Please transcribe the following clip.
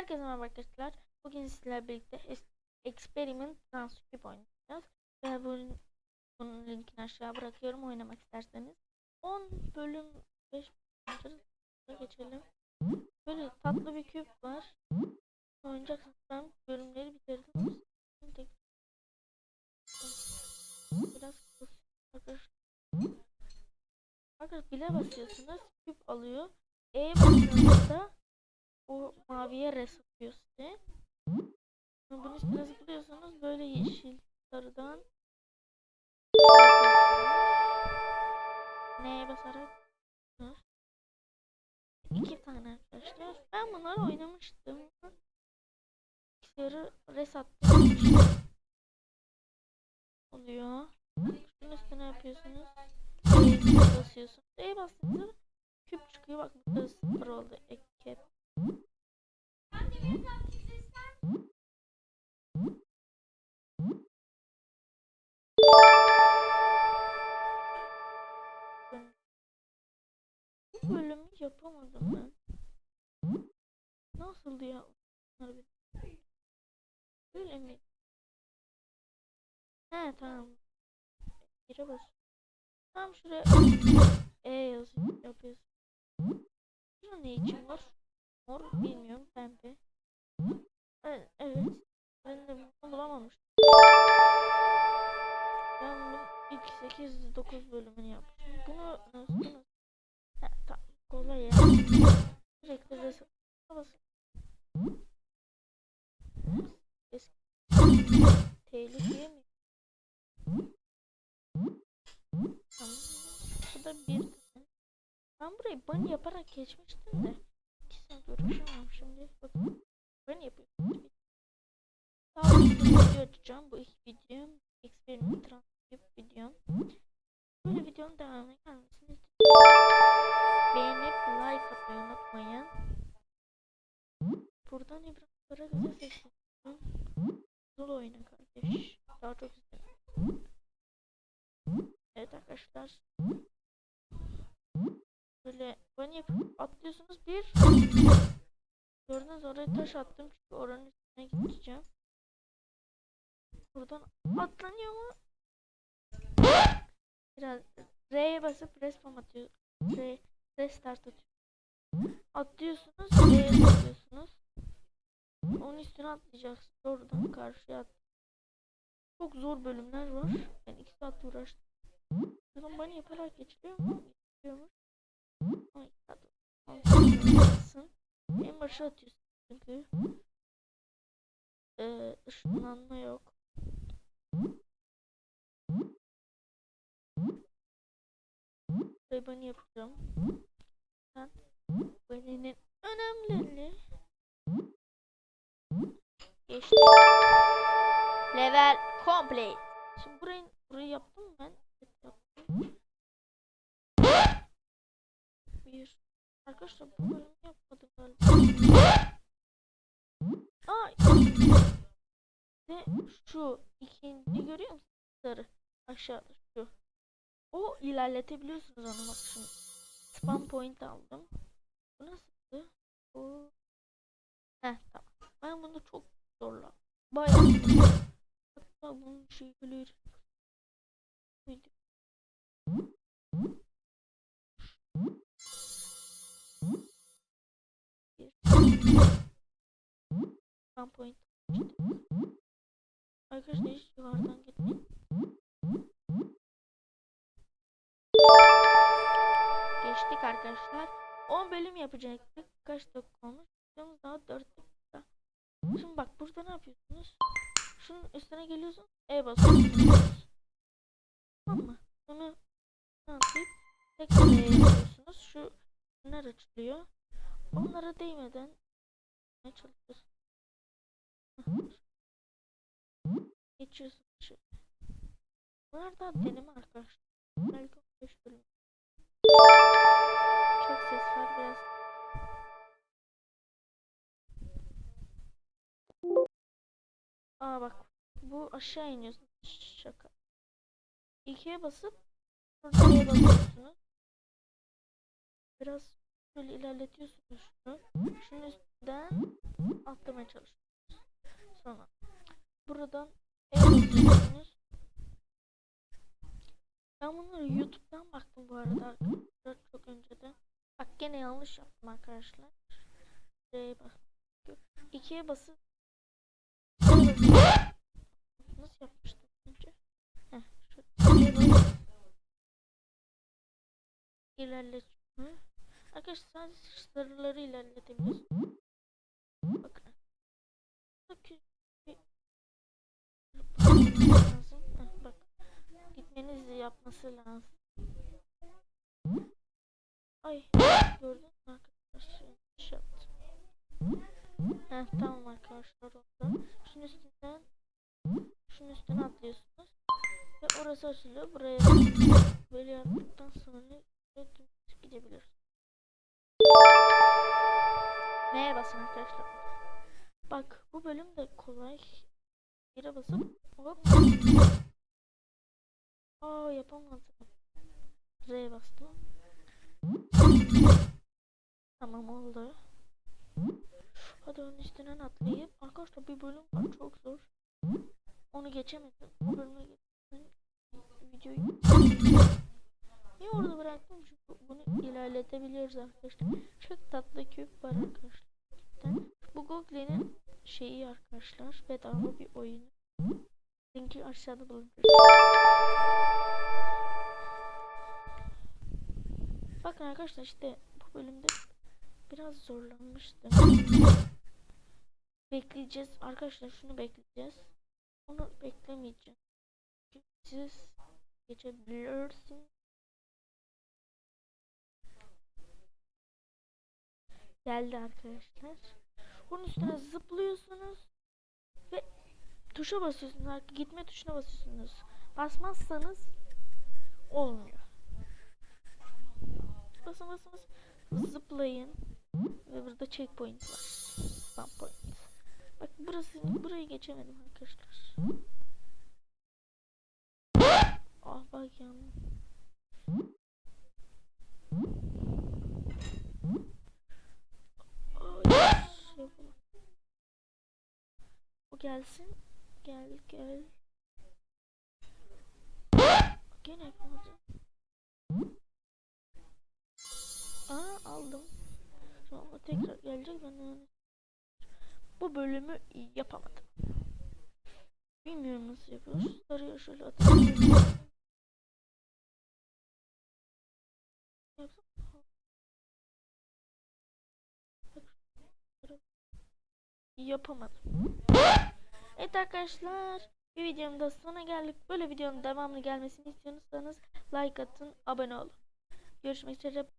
Herkese merhaba arkadaşlar. Bugün sizlerle birlikte Experiment Transcript oynayacağız. Ve bunun, bunun linkini aşağı bırakıyorum oynamak isterseniz. 10 bölüm 5 geçelim. Böyle tatlı bir küp var. Oynayacaksınız. Ben bölümleri bitirdim. Biraz arkadaşlar. Arkadaşlar bile basıyorsunuz. Küp alıyor. E basıyorsunuzda o maviye res atıyor size. Üstüne zıplıyorsanız böyle yeşil sarıdan Neye basarak iki tane arkadaşlar. Ben bunları oynamıştım. Bilgisayarı res attığım için oluyor. Şunun üstüne yapıyorsunuz. Basıyorsunuz. E'ye bastığınızda küp çıkıyor. Bak burada sıfır oldu. Ek Bu bölümü yapamadım ben. Nasıldı ya? Böyle mi? He tamam. Gire bas. Tam şuraya E yazıyor yapıyorsun. Şurada ne için var? Mor bilmiyorum pembe. Evet. Ben de bunu bulamamıştım. Ben bunun ilk 8-9 bölümünü yaptım. Bunu nasıl nasıl? Ha, tamam. Kolay ya. Resim. Basın. Eski. Tehlikeye mi? Tamam. Bu da bir. Ben burayı bunny yaparak geçmiştim de. Görüşemem şimdi. Bakın. Bunny yapıyorum. Bir video açacağım. Bu ilk videom. Experiment transcript videom. Böyle videonun devamını gelmesini. Beğenip like atmayı unutmayın. Buradan İbrahim'lere göre seçiyorum. Zul oyna kardeş. Daha çok istedim. Evet arkadaşlar. Böyle yapıp atlıyorsunuz. Bir. Gördünüz oraya taş attım çünkü oranın üstüne gideceğim. Buradan atlanıyor mu? Biraz R'ye basıp respawn atıyor. R, restart atıyor. Atlıyorsunuz, R'ye basıyorsunuz. Onun üstüne atlayacaksınız. Oradan karşıya at. Çok zor bölümler var. Ben 2 saat uğraştım. Buradan bana yaparak geçiliyor mu? Geçiliyormuş. 2 saat uğraştım. En başa atıyorsun çünkü. Ee, ışınlanma yok. Bunu yapacağım. Ben bunun önemli. Geçti. Level complete. Şimdi burayı burayı yaptım mı ben? Evet yaptım. Bir. Arkadaşlar bu bölümü yapmadım galiba. Ay. Ve şu ikinci görüyor musun? Sarı. Aşağıda şu. O ilerletebiliyorsunuz onu bak şimdi. Spam point aldım. Bu nasıldı? O. Heh tamam. Ben bunu çok zorla. Bayağı. Hatta bunun şey böyle Spam point. Arkadaşlar hiç yukarıdan gitmeyin. Geçtik arkadaşlar. 10 bölüm yapacaktık. Kaç dakika olmuş? Videomuz daha 4 dakika. Şimdi bak burada ne yapıyorsunuz? Şunun üstüne geliyorsun. E basıyorsunuz. Tamam mı? Sonra ne yapayım? Tekrar yapıyorsunuz. Şu bunlar açılıyor. Onlara değmeden ne çalışıyorsun? Geçiyorsun. Şu. Bunlar daha deneme arkadaşlar. Belki 15 bölüm. Çok ses var biraz. Aa bak bu aşağı iniyorsun. Şaka. İkiye basıp buraya basıyorsunuz. Biraz şöyle ilerletiyorsunuz şunu. Şunun üstünden atlamaya çalışıyorsunuz. Sonra buradan evet. Ben bunları YouTube'dan baktım bu arada arkadaşlar çok önceden. Bak gene yanlış yaptım arkadaşlar. R'ye bas. İkiye basıp Nasıl yapmıştım önce? Heh, şu R'ye basıp ilerletme. Arkadaşlar sadece sarıları ilerletebiliyorsunuz. Bakın. Bakın. lazım. Heh, bak. Gitmenizi yapması lazım. Ay gördün mü arkadaşlar? Yanlış yaptım. Heh, tamam arkadaşlar oldu. Şunun üstünden şunun üstüne atlıyorsunuz. Ve orası açılıyor. Buraya böyle yaptıktan sonra gidebilirsiniz. Neye basın arkadaşlar? Bak bu bölüm de kolay. Yere basıp hop. Aa yapamadım. R'ye bastım. Tamam oldu. Hadi onun üstünden atlayıp arkadaşlar bir bölüm var çok zor. Onu geçemedim. O bölüme geçtim. Videoyu Niye orada bıraktım? Çünkü bunu ilerletebiliyoruz arkadaşlar. Çok tatlı küp var arkadaşlar. Bu Google'nin şeyi arkadaşlar. Bedava bir oyunu. Linki aşağıda bulabilirsiniz. Bakın arkadaşlar işte bu bölümde biraz zorlanmıştım. Bekleyeceğiz. Arkadaşlar şunu bekleyeceğiz. Onu beklemeyeceğim. Çünkü Siz geçebilirsiniz. Geldi arkadaşlar. Bunun üstüne zıplıyorsunuz ve tuşa basıyorsunuz. Gitme tuşuna basıyorsunuz. Basmazsanız olmuyor. Basın basın basın. Zıplayın. Ve burada checkpoint var. Spam point. Bak burası burayı geçemedim arkadaşlar. Ah bak yandım. Şey gelsin. Gel gel. Gene yapamadım. Aa aldım. Sonra tekrar gelecek ben yani. Bu bölümü yapamadım. Bilmiyorum nasıl yapıyoruz. Sarıya şöyle şöyle. Yapamadım. Evet arkadaşlar. Bir videonun da sonuna geldik. Böyle videonun devamlı gelmesini istiyorsanız like atın, abone olun. Görüşmek üzere.